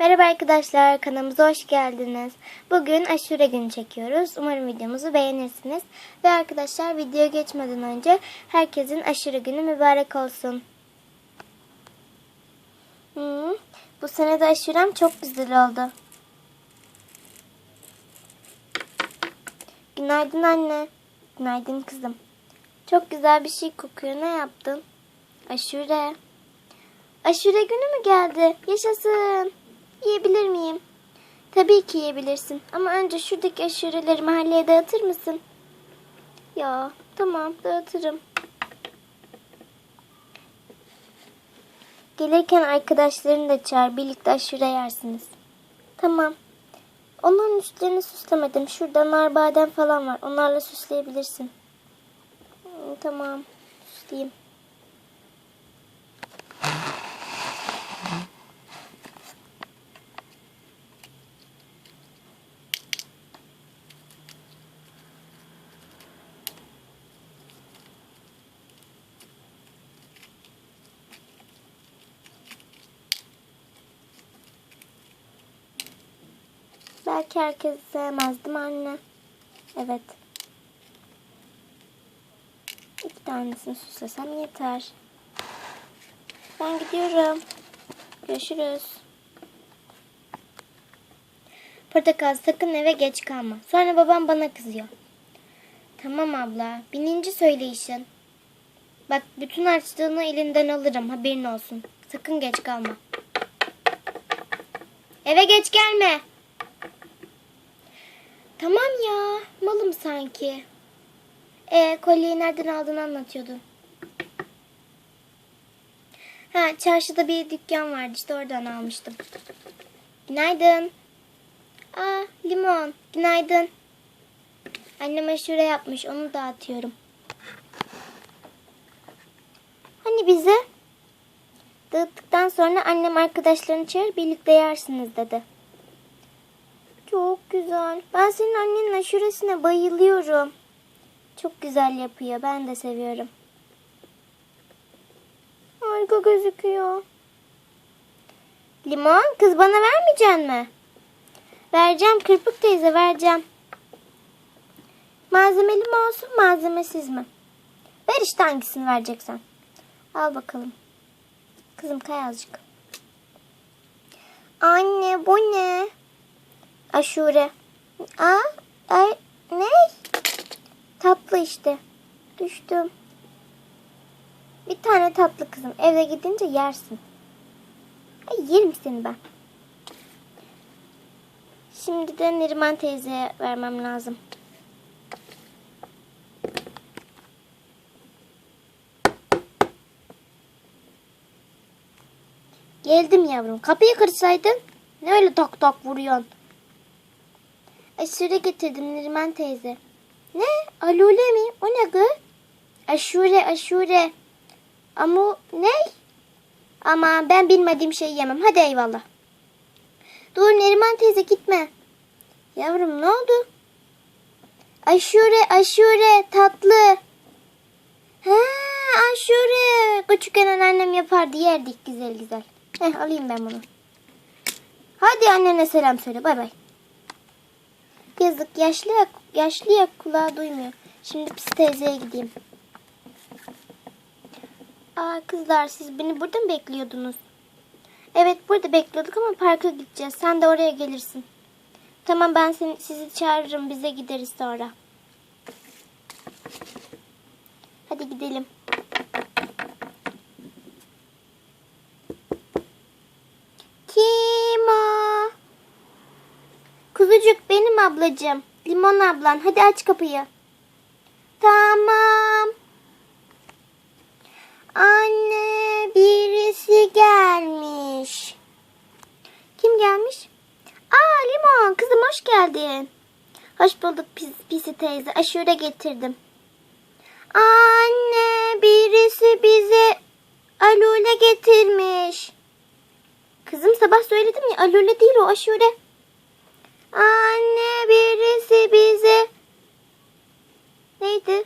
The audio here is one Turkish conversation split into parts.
Merhaba arkadaşlar, kanalımıza hoş geldiniz. Bugün aşure günü çekiyoruz. Umarım videomuzu beğenirsiniz. Ve arkadaşlar videoya geçmeden önce herkesin aşure günü mübarek olsun. Hmm, bu sene de aşurem çok güzel oldu. Günaydın anne. Günaydın kızım. Çok güzel bir şey kokuyor. Ne yaptın? Aşure. Aşure günü mü geldi? Yaşasın. Yiyebilir miyim? Tabii ki yiyebilirsin. Ama önce şuradaki aşureleri mahalleye dağıtır mısın? Ya tamam dağıtırım. Gelirken arkadaşlarını da çağır. Birlikte aşure yersiniz. Tamam. Onların üstlerini süslemedim. Şurada nar badem falan var. Onlarla süsleyebilirsin. Tamam. Süsleyeyim. Belki herkes sevmezdim anne. Evet. İki tanesini süslesem yeter. Ben gidiyorum. Görüşürüz. Portakal sakın eve geç kalma. Sonra babam bana kızıyor. Tamam abla. Bininci söyleyişin. Bak bütün harçlığını elinden alırım. Haberin olsun. Sakın geç kalma. Eve geç gelme. Tamam ya. Malım sanki. E kolyeyi nereden aldığını anlatıyordun. Ha çarşıda bir dükkan vardı işte oradan almıştım. Günaydın. Aa limon. Günaydın. Annem aşure yapmış onu dağıtıyorum. Hani bize? Dağıttıktan sonra annem arkadaşlarını çağır birlikte yersiniz dedi. Çok güzel. Ben senin annenin aşuresine bayılıyorum. Çok güzel yapıyor. Ben de seviyorum. Harika gözüküyor. Limon kız bana vermeyecek mi? Vereceğim Kırpık teyze vereceğim. Malzemeli mi olsun malzemesiz mi? Ver işte hangisini vereceksen. Al bakalım. Kızım kay azıcık. Anne bu ne? Aşure. Aa, ay, ne? Tatlı işte. Düştüm. Bir tane tatlı kızım. Eve gidince yersin. Ay yerim seni ben. Şimdi de Neriman teyzeye vermem lazım. Geldim yavrum. Kapıyı kırsaydın. Ne öyle tok tok vuruyorsun? Aşure getirdim Neriman teyze. Ne? Alule mi? O ne gı? Aşure, aşure. Ama ne? Ama ben bilmediğim şeyi yemem. Hadi eyvallah. Dur Neriman teyze gitme. Yavrum ne oldu? Aşure, aşure, tatlı. Ha, aşure. Küçükken annem yapardı yerdik güzel güzel. Heh alayım ben bunu. Hadi annene selam söyle. Bay bay. Yazık yaşlı ya, yaşlı ya kulağı duymuyor. Şimdi pis teyzeye gideyim. Aa kızlar siz beni burada mı bekliyordunuz? Evet burada bekliyorduk ama parka gideceğiz. Sen de oraya gelirsin. Tamam ben seni, sizi çağırırım. Bize gideriz sonra. Hadi gidelim. Kim o? Kuzucuk benim ablacığım. Limon ablan. Hadi aç kapıyı. Tamam. Anne birisi gelmiş. Kim gelmiş? Aa Limon kızım hoş geldin. Hoş bulduk pis, pisi teyze. Aşure getirdim. Anne birisi bize alule getirmiş. Kızım sabah söyledim ya alule değil o aşure ve bize neydi?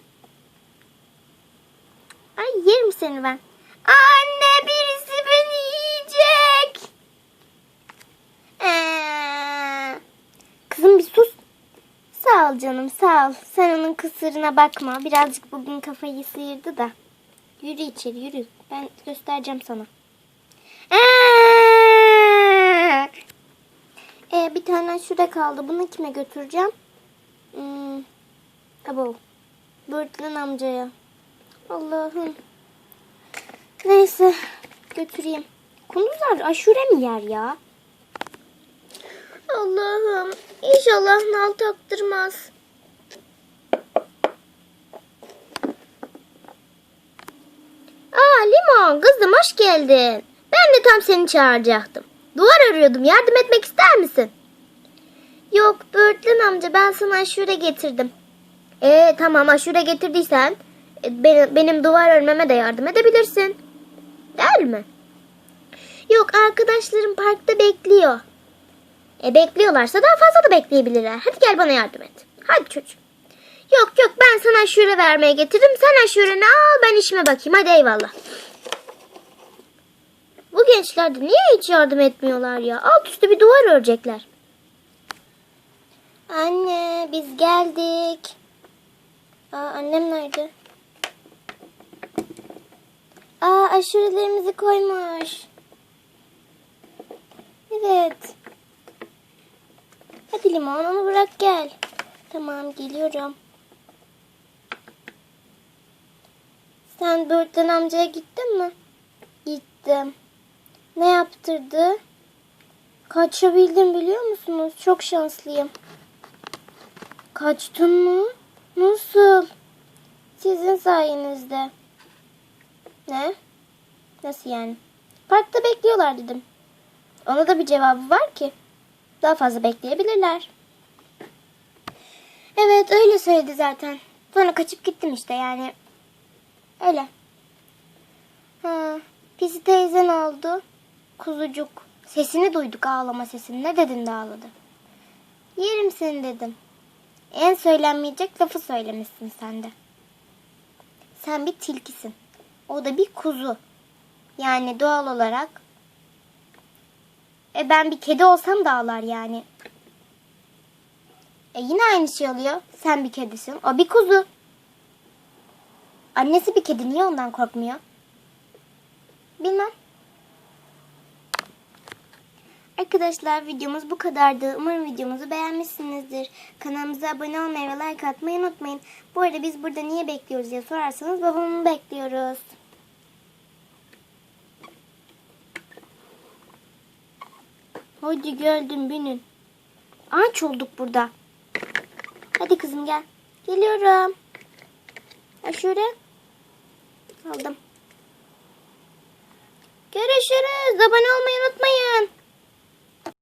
Ay yerim seni ben. Anne birisi beni yiyecek. Ee, kızım bir sus. Sağ ol canım sağ ol. Sen onun kısırına bakma. Birazcık bugün kafayı sıyırdı da. Yürü içeri yürü. Ben göstereceğim sana. Ee, bir tane şurada kaldı. Bunu kime götüreceğim? Abo. Börtlen amcaya. Allah'ım. Neyse. Götüreyim. Kunduzlar aşure mi yer ya? Allah'ım. İnşallah nal taktırmaz. Aa Limon kızım hoş geldin. Ben de tam seni çağıracaktım. Duvar arıyordum. Yardım etmek ister misin? Yok Börtlen amca ben sana aşure getirdim. Ee tamam aşure getirdiysen e, benim, benim duvar örmeme de yardım edebilirsin. Değil mi? Yok arkadaşlarım parkta bekliyor. E bekliyorlarsa daha fazla da bekleyebilirler. Hadi gel bana yardım et. Hadi çocuğum. Yok yok ben sana aşure vermeye getirdim. Sen aşureni al ben işime bakayım. Hadi eyvallah. Bu gençler de niye hiç yardım etmiyorlar ya? Alt üstü bir duvar örecekler. Anne biz geldik. Aa, annem nerede? Aa aşurelerimizi koymuş. Evet. Hadi limon onu bırak gel. Tamam geliyorum. Sen Börtlen amcaya gittin mi? Gittim. Ne yaptırdı? Kaçabildim biliyor musunuz? Çok şanslıyım. Kaçtın mı? Nasıl? Sizin sayenizde. Ne? Nasıl yani? Parkta bekliyorlar dedim. Ona da bir cevabı var ki. Daha fazla bekleyebilirler. Evet öyle söyledi zaten. Sonra kaçıp gittim işte yani. Öyle. Ha, Pisi teyze ne oldu? Kuzucuk. Sesini duyduk ağlama sesini. Ne dedin de ağladı? Yerim seni dedim. En söylenmeyecek lafı söylemişsin sen de. Sen bir tilkisin. O da bir kuzu. Yani doğal olarak. E ben bir kedi olsam da ağlar yani. E yine aynı şey oluyor. Sen bir kedisin. O bir kuzu. Annesi bir kedi. Niye ondan korkmuyor? Bilmem. Arkadaşlar videomuz bu kadardı. Umarım videomuzu beğenmişsinizdir. Kanalımıza abone olmayı ve like atmayı unutmayın. Bu arada biz burada niye bekliyoruz diye sorarsanız babamı bekliyoruz. Hadi geldim binin. Ağaç olduk burada. Hadi kızım gel. Geliyorum. Aşure. Aldım. Görüşürüz. Abone olmayı unutmayın.